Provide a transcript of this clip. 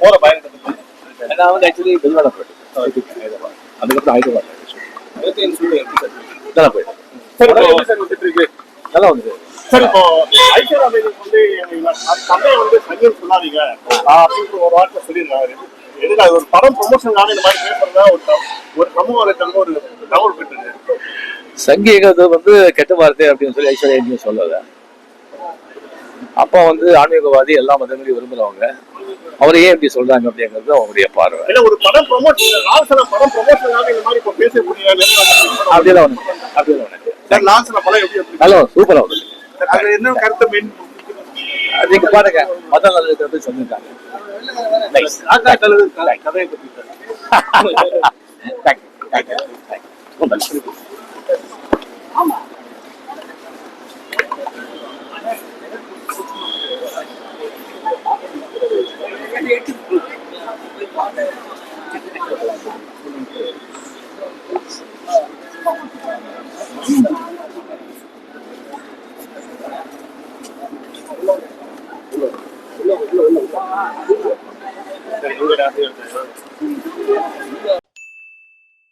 போற பயணத்தை நான் வந்து ஆக்சுவலி வெளிநாடு போயிட்டேன் அதுக்கப்புறம் ஹைதராபாத் நல்லா போயிட்டேன் இப்போ வந்துட்டு வந்து சார் இப்போ வந்து தமிழை வந்து சங்கீர் சொல்லாதீங்க அப்படின்னு ஒரு வார்த்தை சொல்லியிருந்தாரு எதுக்கு அது ஒரு படம் ப்ரொமோஷனுக்காக இந்த மாதிரி பேசுறதா ஒரு ஒரு சமூக வலைத்தளம் ஒரு தகவல் பெற்று சங்கீகத்தை வந்து கெட்ட வார்த்தை அப்படின்னு சொல்லி ஐஸ்வர்யா எங்கேயும் சொல்லலை. அப்பா வந்து ஆன்மீகவாதி எல்லா மதங்களையும் விரும்புறவங்க. அவரை ஏன் இப்படி சொல்றாங்க அப்படிங்கிறது அவங்களுடைய பார்வை. இல்ல ஒரு படம் ப்ரொமோஷன் படம் ப்ரொமோஷனுக்காக இந்த மாதிரி இப்போ பேசக்கூடிய அப்படியெல்லாம் ஒண்ணு அப்படியெல்லாம் ஒண்ணு சார் லாஸ்ட்ல படம் எப்படி நல்லா சூப்பரா வருது அது என்ன கருத்தை மெயின் நீங்க பாருங்க மத நல்லது பத்தி சொல்லியிருக்காங்க. கலவு கதையை பத்தி. சார்